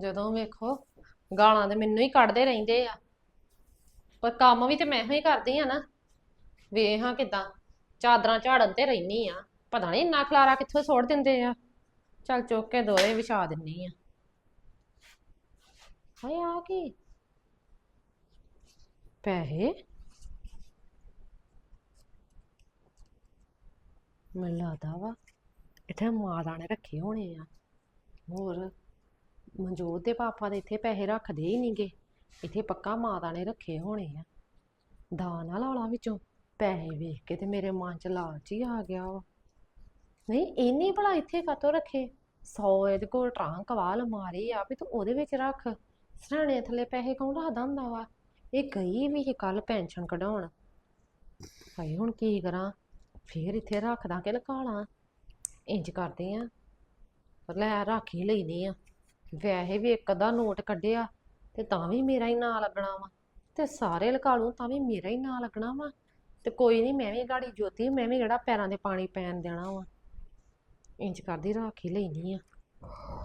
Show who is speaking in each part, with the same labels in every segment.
Speaker 1: ਜਦੋਂ ਵੇਖੋ, ਗਾਲਾਂ ਤੇ ਮੈਨੂੰ ਹੀ ਕੱਢਦੇ ਰਹਿੰਦੇ ਆ। ਪਰ ਕੰਮ ਵੀ ਤੇ ਮੈਂ ਹੀ ਕਰਦੀ ਆ ਨਾ। ਵੇਖ ਕਿਦਾਂ, ਚਾਦਰਾਂ ਝਾੜਨ ਤੇ ਰਹਿਨੀ ਆ। ਪਤਾ ਨਹੀਂ ਇੰਨਾ ਖਲਾਰਾ ਕਿੱਥੋਂ ਸੁੱਟ ਦਿੰਦੇ ਆ। ਚੱਲ ਚੁੱਕ ਕੇ ਦੋਰੇ ਵਿਛਾ ਦਿੰਨੀ ਆ। ਹਾਏ, ਆ ਕੀ? ਪੈਸੇ? ਮੈਨੂੰ ਲੱਗਦਾ ਵਾ, ਇੱਥੇ ਮਾਤਾ ਨੇ ਰੱਖੇ ਹੋਣੇ ਆ। ਹੋਰ? ਮਨਜੋਤ ਦੇ ਪਾਪਾ ਦੇ ਇੱਥੇ ਪੈਸੇ ਰੱਖਦੇ ਹੀ ਨਹੀਂਗੇ ਇੱਥੇ ਪੱਕਾ ਮਾਤਾ ਨੇ ਰੱਖੇ ਹੋਣੇ ਆ। ਦਾ ਨਾ ਲਾਲਾ ਵਿੱਚੋਂ। ਪੈਸੇ ਵੇਖ ਕੇ ਤੇ ਮੇਰੇ ਮਨ ਚ ਲਾਲਚ ਹੀ ਆ ਗਿਆ ਵਾ। ਨਹੀਂ ਇਹਨੇ ਭਲਾ ਇੱਥੇ ਕਾਤੋਂ ਰੱਖੇ? ਸੌ ਇਹਦੇ ਕੋਲ ਟਰੰਕ ਵਾਲ ਮਾਰੀ ਆ ਵੀ ਤੂੰ ਉਹਦੇ ਵਿੱਚ ਰੱਖ। ਸਰਾਣੇ ਥੱਲੇ ਪੈਸੇ ਕੌਣ ਰੱਖਦਾ ਹੁੰਦਾ ਵਾ? ਇਹ ਗਈ ਵੀ ਕੱਲ ਪੈਨਸ਼ਨ ਕਢਾਉਣ। ਭਾਈ ਹੁਣ ਕੀ ਕਰਾਂ? ਫੇਰ ਇੱਥੇ ਰੱਖਦਾ ਕਿ ਲਕਾਲਾਂ? ਇੰਜ ਕਰਦੇ ਆ। ਲੈ, ਰੱਖ ਹੀ ਲੈਨੇ ਆ। ਵੈਸੇ ਵੀ ਇੱਕ ਅੱਧਾ ਨੋਟ ਕੱਢਿਆ ਤੇ ਤਾਂ ਵੀ ਮੇਰਾ ਹੀ ਨਾਂ ਲੱਗਣਾ ਵਾ। ਤੇ ਸਾਰੇ ਲਗਾ ਲੂੰ ਤਾਂ ਵੀ ਮੇਰਾ ਹੀ ਨਾਂ ਲੱਗਣਾ ਵਾ। ਤੇ ਕੋਈ ਨਹੀਂ ਮੈਂ ਵੀ ਗਾੜੀ ਜੋਤੀ, ਮੈਂ ਵੀ ਜਿਹੜਾ ਪੈਰਾਂ ਦੇ ਪਾਣੀ ਪੈਣ ਦੇਣਾ ਵਾ। ਇੰਜ ਕਰਦੀ ਰਾਖੀ ਲੈਣੀ ਆ।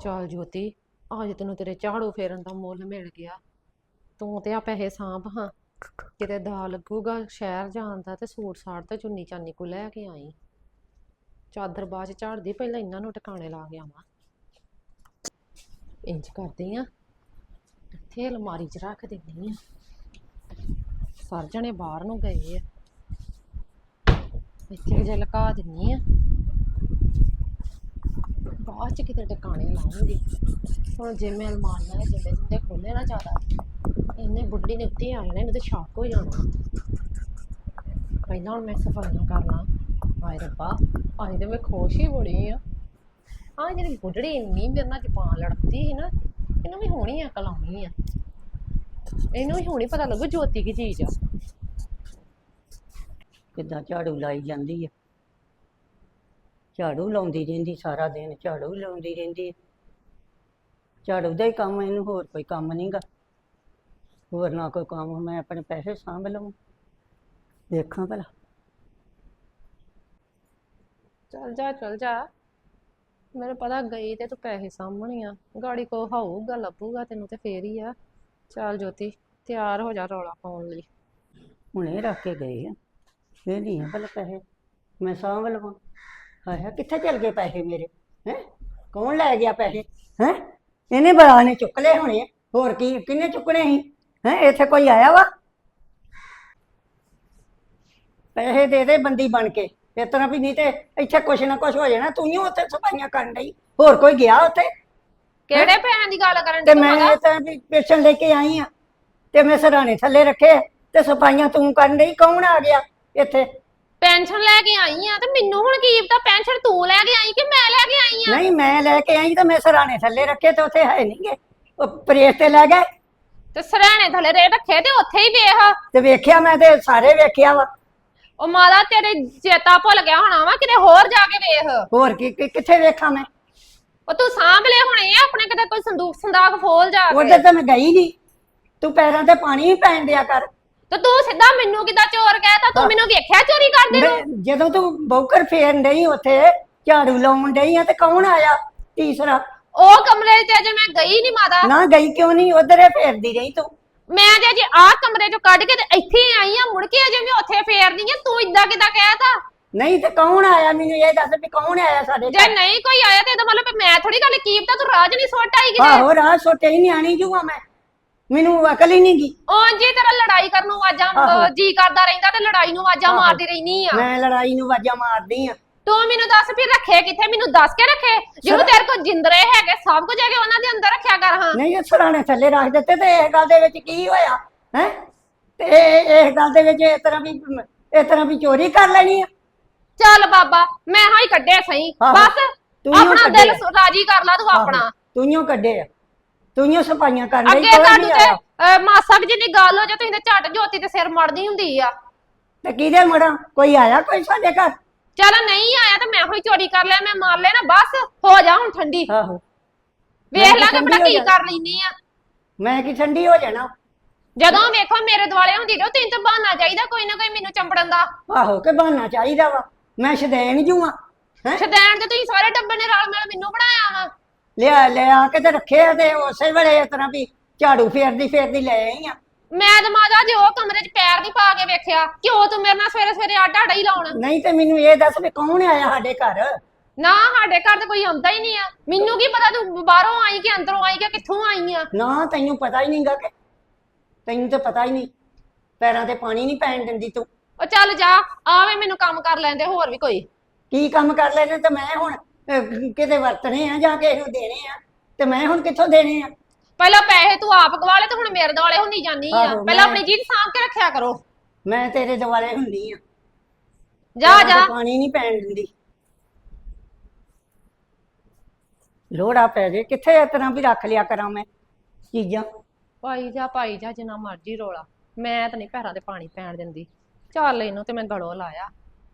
Speaker 1: ਚੱਲ ਜੋਤੀ, ਅੱਜ ਤੈਨੂੰ ਤੇਰੇ ਝਾੜੂ ਫੇਰਨ ਦਾ ਮੁੱਲ ਮਿਲ ਗਿਆ। ਤੂੰ ਤੇ ਆ ਪੈਸੇ ਸਾਂਭ ਹਾਂ। ਕਿਤੇ ਦਾ ਲੱਗੂਗਾ ਸ਼ਹਿਰ ਜਾਣ ਦਾ ਤੇ ਸੂਟ ਸਾੜ ਤੇ ਚੁੰਨੀ ਚਾਨੀ ਕੋ ਲੈ ਕੇ ਆਈ। ਚਾਦਰ ਬਾਅਦ ਚ ਝਾੜਦੀ, ਪਹਿਲਾਂ ਇਹਨਾਂ ਨੂੰ ਟਿਕਾਣੇ ਲਾ ਗਿਆ ਆਵਾਂ। ਇੰਜ ਕਰਦੇ ਆ। ਇੱਥੇ ਅਲਮਾਰੀ 'ਚ ਰੱਖ ਦਿੰਨੀ ਆ। ਸਾਰੇ ਜਣੇ ਬਾਹਰ ਨੂੰ ਗਏ ਆ। ਇੱਥੇ ਜੇ ਲਗਾ ਦਿੰਨੀ ਆ। ਬਾਅਦ 'ਚ ਕਿਤੇ ਟਿਕਾਣੇ ਲਾਉਂਗੀ। ਹੁਣ ਜੇ ਮੈਂ ਅਲਮਾਰੀਆਂ ਦੇ ਜਿੰਦੇ ਜਿੰਦੇ ਖੋਲੇ ਨਾ ਜ਼ਿਆਦਾ ਇਹਨੇ ਬੁੱਢੀ ਨੇ ਉੱਤੇ ਆ ਜਾਣਾ ਇਹਨੂੰ ਤੇ ਸ਼ੌਕ ਹੋ ਜਾਣਾ। ਪਹਿਲਾਂ ਹੁਣ ਮੈਂ ਸਫਾਈਆਂ ਕਰ ਲਾਂ ਹਾਏ ਰੱਬਾ, ਅੱਜ ਤੇ ਮੈਂ ਖੁਸ਼ ਹੀ ਬੜੀ ਆ। ਆ ਜਿਹੜੀ ਬੁੱਢੜੀ ਇੰਨੀ ਮੇਰੇ ਨਾਲ ਜ਼ਬਾਨ ਲੜਦੀ ਸੀ ਨਾ ਇਹਨੂੰ ਵੀ ਹੋਣੀ ਅਕਲ ਆਉਣੀ ਆ। ਇਹਨੂੰ ਵੀ ਹੁਣੀ ਪਤਾ ਲੱਗੂ ਜੋਤੀ ਕੀ ਚੀਜ਼ ਆ।
Speaker 2: ਕਿੱਦਾਂ ਝਾੜੂ ਲਾਈ ਜਾਂਦੀ ਆ। ਝਾੜੂ ਲਾਉਂਦੀ ਰਹਿੰਦੀ ਸਾਰਾ ਦਿਨ ਝਾੜੂ ਲਾਉਂਦੀ ਰਹਿੰਦੀ ਆ। ਝਾੜੂ ਦਾ ਹੀ ਕੰਮ ਆ, ਇਹਨੂੰ ਹੋਰ ਕੋਈ ਕੰਮ ਨਹੀਂਗਾ ਹੋਰ ਨਾ ਕੋਈ ਕੰਮ ਮੈਂ ਆਪਣੇ ਪੈਸੇ ਸਾਂਭ ਲਵਾਂ। ਦੇਖਾਂ ਭਲਾ।
Speaker 1: ਚੱਲ ਜਾ ਚੱਲ ਜਾ। ਮੈਨੂੰ ਪਤਾ ਗਈ ਤੇ ਤੂੰ ਪੈਸੇ ਸਾਂਭਣੇ ਆ। ਗਾੜੀ ਕੋ ਹੋਊਗਾ, ਲੱਭੂਗਾ ਤੈਨੂੰ ਤੇ ਫੇਰ ਹੀ ਆ। ਚੱਲ ਜੋਤੀ, ਤਿਆਰ ਹੋ ਜਾ ਰੌਲਾ ਪਾਉਣ ਲਈ।
Speaker 2: ਹੁਣੇ ਰੱਖ ਕੇ ਗਏ ਆ। ਇਹ ਨਹੀਂ ਆ ਭਲਾ ਪੈਸੇ। ਮੈਂ ਸਾਂਭ ਲਵਾਂ। ਹਾਏ ਹਾਏ, ਕਿੱਥੇ ਚਲ ਗਏ ਪੈਸੇ ਮੇਰੇ? ਹੈ? ਕੌਣ ਲੈ ਗਿਆ ਪੈਸੇ? ਹੈ? ਇਹਨੇ ਬੜਾ ਨੇ ਚੁੱਕ ਲਏ ਹੋਣੇ ਆ। ਹੋਰ ਕੀ, ਕਿੰਨੇ ਚੁੱਕਣੇ ਸੀ? ਹੈ? ਇੱਥੇ ਕੋਈ ਆਇਆ ਵਾ? ਪੈਸੇ ਦੇ ਦੇ ਬੰਦੀ ਬਣ ਕੇ। ਇਸ ਤਰ੍ਹਾਂ ਵੀ ਨਹੀਂ ਤੇ ਇੱਥੇ ਕੁਛ ਨਾ ਕੁਛ ਹੋ ਜਾਣਾ ਤੂੰ ਹੀ ਉੱਥੇ ਸਫਾਈਆਂ ਕਰਨ ਡਈ। ਹੋਰ ਕੋਈ ਗਿਆ ਉੱਥੇ?
Speaker 1: ਕਿਹੜੇ ਪੈਸਿਆਂ ਦੀ ਗੱਲ ਕਰਨ
Speaker 2: ਤੇ ਮੈਂ ਇਹ ਤਾਂ ਵੀ ਪੇਸ਼ਣ ਲੈ ਕੇ ਆਈ ਆ। ਤੇ ਮੈਂ ਸਰਾਣੇ ਥੱਲੇ ਰੱਖੇ ਤੇ ਸਫਾਈਆਂ ਤੂੰ ਕਰਨ ਡਈ ਕੌਣ ਆ ਗਿਆ ਇੱਥੇ?
Speaker 1: ਪੈਨਸ਼ਨ ਲੈ ਕੇ ਆਈ ਆ ਤੇ ਮੈਨੂੰ ਹੁਣ ਕੀ ਪਤਾ ਪੈਨਸ਼ਨ ਤੂੰ ਲੈ ਕੇ ਆਈ ਕਿ ਮੈਂ ਲੈ ਕੇ ਆਈ ਆ?
Speaker 2: ਨਹੀਂ ਮੈਂ ਲੈ ਕੇ ਆਈ ਤਾਂ ਮੈਂ ਸਰਾਣੇ ਥੱਲੇ ਰੱਖੇ ਤੇ ਉੱਥੇ ਹੈ ਨਹੀਂਗੇ ਉਹ ਪ੍ਰੇਸ ਤੇ ਲੈ ਗਏ।
Speaker 1: ਤੇ ਸਰਾਣੇ ਥੱਲੇ ਰੇ ਰੱਖੇ ਤੇ ਉੱਥੇ ਹੀ ਵੇਖ।
Speaker 2: ਤੇ ਵੇਖਿਆ ਮੈਂ ਤੇ ਸਾਰੇ ਵੇਖਿਆ ਵਾ।
Speaker 1: ਉਹ ਮਾਦਾ ਤੇਰੇ ਚੇਤਾ ਭੁੱਲ ਗਿਆ ਹੋਣਾ ਵਾ ਕਿਤੇ ਹੋਰ ਜਾ ਕੇ ਵੇਖ।
Speaker 2: ਹੋਰ ਕੀ ਕੀ- ਕਿੱਥੇ ਵੇਖਾਂ ਮੈਂ?
Speaker 1: ਉਹ ਤੂੰ ਸਾਂਭ ਲਏ ਹੋਣੇ ਆ ਆਪਣੇ ਕਿਤੇ ਕੋਈ ਸੰਦੂਕ ਸੰਦਾਕ ਫੋਲ ਜਾ ਕੇ।
Speaker 2: ਉਹਦੇ ਤਾਂ ਮੈਂ ਗਈ ਨਹੀਂ ਤੂੰ ਪੈਰਾਂ ਤੇ ਪਾਣੀ ਵੀ ਪੈਣ ਦਿਆ ਕਰ।
Speaker 1: ਤੇ ਤੂੰ ਸਿੱਧਾ ਮੈਨੂੰ ਕਿਦਾਂ ਚੋਰ ਕਹਿਤਾ? ਤੂੰ ਮੈਨੂੰ ਵੇਖਿਆ ਚੋਰੀ ਕਰਦੇ ਨੂੰ?
Speaker 2: ਮੈਂ- ਜਦੋਂ ਤੂੰ ਬੌਕਰ ਫੇਰਨ ਡਈ ਉੱਥੇ ਝਾੜੂ ਲਾਉਣ ਡਈ ਆ ਤੇ ਕੌਣ ਆਇਆ ਤੀਸਰਾ?
Speaker 1: ਉਹ ਕਮਰੇ 'ਚ ਅਜੇ ਮੈਂ ਗਈ ਨਹੀਂ ਮਾਦਾ
Speaker 2: ਨਾ ਗਈ ਕਿਉਂ ਨਹੀਂ ਉਧਰ ਫੇਰਦੀ ਰਹੀ ਤੂੰ।
Speaker 1: ਮੈਂ ਤੇ ਅਜੇ ਆਹ ਕਮਰੇ 'ਚੋਂ ਕੱਢ ਕੇ ਤੇ ਇੱਥੇ ਆਈ ਆ ਮੁੜ ਕੇ ਅਜੇ ਮੈਂ ਉੱਥੇ ਫੇਰਦੀ ਆ। ਤੂੰ ਇਦਾਂ ਕਿਦਾਂ ਕਹਿਤਾ
Speaker 2: ਨਹੀਂ ਤੇ ਕੌਣ ਆਇਆ? ਮੈਨੂੰ ਇਹ ਦੱਸ ਵੀ ਕੌਣ ਆਇਆ ਸਾਡੇ
Speaker 1: ਜੇ ਨਹੀਂ ਕੋਈ ਆਇਆ ਤੇ ਇਹਦਾ ਮਤਲਬ ਵੀ ਮੈਂ ਥੋੜੀ ਗੱਲ ਕੀ ਪਤਾ ਤੂੰ ਰਾਜ ਨਹੀਂ ਸੁੱਟ ਆਈ ਕਿਤੇ?
Speaker 2: ਆਹੋ ਰਾਹ ਛੋਟੇ ਹੀ ਨਿਆਣੀ ਜੂਆ ਮੈਂ। ਮੈਨੂੰ ਅਕਲ ਹੀ ਨਹੀਂ ਗਈ
Speaker 1: ਉਹ ਜੀ ਤੇਰਾ ਲੜਾਈ ਕਰਨ ਨੂੰ ਆਵਾਜ਼ਾਂ
Speaker 2: ਆਹੋ।
Speaker 1: ਜੀ ਕਰਦਾ ਰਹਿੰਦਾ ਤੇ ਲੜਾਈ ਨੂੰ ਆਵਾਜ਼ਾਂ
Speaker 2: ਆਹੋ।
Speaker 1: ਮਾਰਦੀ ਰਹਿਨੀ ਆ।
Speaker 2: ਮੈਂ ਲੜਾਈ ਨੂੰ ਵਾਜਾ ਮਾਰਦੀ ਆ।
Speaker 1: ਤੂੰ ਮੈਨੂੰ ਦੱਸ ਵੀ ਰੱਖੇ ਕਿੱਥੇ? ਮੈਨੂੰ ਦੱਸ ਕੇ ਰੱਖੇ? ਜਦੋਂ ਤੇਰੇ ਕੋਲ ਜਿੰਦਰੇ ਹੈਗੇ ਸਭ ਕੁਝ ਹੈਗੇ ਉਹਨਾਂ ਦੇ ਅੰਦਰ ਰੱਖਿਆ ਕਰ ਹਾਂ।
Speaker 2: ਨਹੀਂ ਇਹ ਸਰਾਣੇ ਥੱਲੇ ਰੱਖ ਦਿੱਤੇ ਤੇ ਇਸ ਗੱਲ ਦੇ ਵਿੱਚ ਕੀ ਹੋਇਆ ਹੈ? ਤੇ ਇਹ- ਇਸ ਗੱਲ ਦੇ ਵਿੱਚ ਇਸ ਤਰ੍ਹਾਂ ਵੀ ਇਸ ਤਰ੍ਹਾਂ ਵੀ ਚੋਰੀ ਕਰ ਲੈਣੀ ਆ।
Speaker 1: ਚੱਲ ਬਾਬਾ ਮੈਂ ਹਾਂ ਹੀ ਕੱਢੇ ਸਹੀ।
Speaker 2: ਆਹੋ।
Speaker 1: ਬਸ
Speaker 2: ਤੂੰ ਹੀ
Speaker 1: ਆਪਣਾ ਦਿਲ ਰਾਜੀ ਕਰ ਲਾ ਤੂੰ ਆਪਣਾ।
Speaker 2: ਤੂੰ ਹੀ ਕੱਢੇ ਆ। ਤੂੰ ਹੀ ਸਫਾਈਆਂ ਕਰਨ ਲਈ
Speaker 1: ਅੱਗੇ ਤੁਹਾਨੂੰ ਤੇ ਅਹ, ਮਾਸਾ ਕੁ ਜਿੰਨੀ ਗੱਲ ਹੋ ਜਾ ਤੁਸੀਂ ਤੇ ਝੱਟ ਜੋਤੀ ਤੇ ਸਿਰ ਮੜਦੀ ਹੁੰਦੀ ਆ।
Speaker 2: ਤੇ ਕਿਹਦੇ ਮੜਾ? ਕੋਈ ਆਇਆ ਕੋਈ ਸਾਡੇ ਘਰ?
Speaker 1: ਚੱਲ ਨਹੀਂ ਆਇਆ ਤੇ ਮੈਂ ਹੋਈ ਚੋਰੀ ਕਰ ਲਿਆ ਮੈਂ ਮਾਰ ਲਿਆ ਨਾ ਬਸ ਹੋ ਜਾ ਹੁਣ ਠੰਡੀ।
Speaker 2: ਆਹੋ।
Speaker 1: ਵੇਖ
Speaker 2: ਮੈਂ
Speaker 1: ਲਾਂਗੇ
Speaker 2: ਠੰਡੀ ਹੋ
Speaker 1: ਕੀ। ਕਰ ਲੈਨੀ ਆ।
Speaker 2: ਮੈਂ ਕੀ ਠੰਡੀ ਹੋ ਜਾਣਾ।
Speaker 1: ਜਦੋਂ ਵੇਖੋ ਮੇਰੇ ਦੁਆਲੇ ਹੁੰਦੀ ਜੋ ਤੈਨੂੰ ਤਾਂ ਬਹਾਨਾ ਚਾਹੀਦਾ ਕੋਈ ਨਾ ਕੋਈ ਮੈਨੂੰ ਚੰਬੜਨ ਦਾ।
Speaker 2: ਆਹੋ ਕਿ ਬਹਾਨਾ ਚਾਹੀਦਾ ਵਾ। ਮੈਂ ਸ਼ਦੈਣ ਜੂਆ ਹੈ?
Speaker 1: ਸ਼ਦੈਣ ਤੇ ਤੁਸੀਂ ਸਾਰੇ ਟੱਬਰ ਨੇ ਰਲ ਮਿਲ ਮੈਨੂੰ ਬਣਾਇਆ ਵਾ।
Speaker 2: ਲਿਆ ਲਿਆ ਕੇ ਤੇ ਰੱਖੇ ਆ ਤੇ ਉਸੇ ਵੇਲੇ ਇਸ ਤਰ੍ਹਾਂ ਵੀ ਝਾੜੂ ਫੇਰਦੀ ਫੇਰਦੀ ਲੈ ਆਈ ਆ।
Speaker 1: ਮੈਂ ਤਾਂ ਮਾਜਾ ਜੇ ਉਹ ਕਮਰੇ 'ਚ ਪੈਰ ਨਹੀਂ ਪਾ ਕੇ ਵੇਖਿਆ ਕਿਉਂ ਤੂੰ ਮੇਰੇ ਨਾਲ ਸਵੇਰੇ ਸਵੇਰੇ ਆਡਾ ਆਡਾ ਹੀ ਲਾਉਣ।
Speaker 2: ਨਹੀਂ ਤੇ ਮੈਨੂੰ ਇਹ ਦੱਸ ਵੀ ਕੌਣ ਆਇਆ ਸਾਡੇ ਘਰ?
Speaker 1: ਨਾ ਸਾਡੇ ਘਰ ਤੇ ਕੋਈ ਆਉਂਦਾ ਹੀ ਨਹੀਂ ਆ। ਮੈਨੂੰ ਕੀ ਪਤਾ ਤੂੰ ਬਾਹਰੋਂ ਆਈ ਕਿ ਅੰਦਰੋਂ ਆਈ ਕਿ ਕਿੱਥੋਂ ਆਈ ਆ?
Speaker 2: ਨਾ ਤੈਨੂੰ ਪਤਾ ਹੀ ਨਹੀਂਗਾ ਕਿ। ਤੈਨੂੰ ਤੇ ਪਤਾ ਹੀ ਨਹੀਂ। ਪੈਰਾਂ ਤੇ ਪਾਣੀ ਨਹੀਂ ਪੈਣ ਦਿੰਦੀ ਤੂੰ।
Speaker 1: ਉਹ ਚੱਲ ਜਾ ਆਵੇ ਮੈਨੂੰ ਕੰਮ ਕਰ ਲੈਂਦੇ ਹੋਰ ਵੀ ਕੋਈ।
Speaker 2: ਕੀ ਕੰਮ ਕਰ ਲੈਣੇ ਤੇ ਮੈਂ ਹੁਣ ਅਹ, ਕਿਤੇ ਵਰਤਣੇ ਆ ਜਾਂ ਕਿਸੇ ਨੂੰ ਦੇਣੇ ਆ? ਤੇ ਮੈਂ ਹੁਣ ਕਿੱਥੋਂ ਦੇਣੇ ਆ?
Speaker 1: ਪਹਿਲਾਂ ਪੈਸੇ ਤੂੰ ਆਪ ਗਵਾ ਲੈ ਤੇ ਹੁਣ ਮੇਰੇ ਦੁਆਲੇ ਹੁੰਦੀ ਜਾਂਦੀ ਆ।
Speaker 2: ਆਹੋ,
Speaker 1: ਪਹਿਲਾਂ
Speaker 2: ਮੈਂ-
Speaker 1: ਆਪਣੀ ਜੀਤ ਸਾਂਭ ਕੇ ਰੱਖਿਆ ਕਰੋ।
Speaker 2: ਮੈਂ ਤੇਰੇ ਦੁਆਲੇ ਹੁੰਦੀ ਆ।
Speaker 1: ਜਾ ਜਾ।
Speaker 2: ਪਾਣੀ ਨਹੀਂ ਪੈਣ ਦਿੰਦੀ। ਲੋੜਾ ਪੈ ਜੇ। ਕਿੱਥੇ ਇਸ ਤਰ੍ਹਾਂ ਵੀ ਰੱਖ ਲਿਆ ਕਰਾਂ ਮੈਂ ਚੀਜ਼ਾਂ?
Speaker 1: ਪਾਈ ਜਾ ਪਾਈ ਜਾ ਜਿੰਨਾ ਮਰਜ਼ੀ ਰੋਲਾ। ਮੈਂ ਤਾਂ ਨਹੀਂ ਪੈਰਾਂ ਤੇ ਪਾਣੀ ਪੈਣ ਦਿੰਦੀ। ਚੱਲ ਇਹਨੂੰ ਤੇ ਮੈਂ ਗੜੋ ਲਾਇਆ।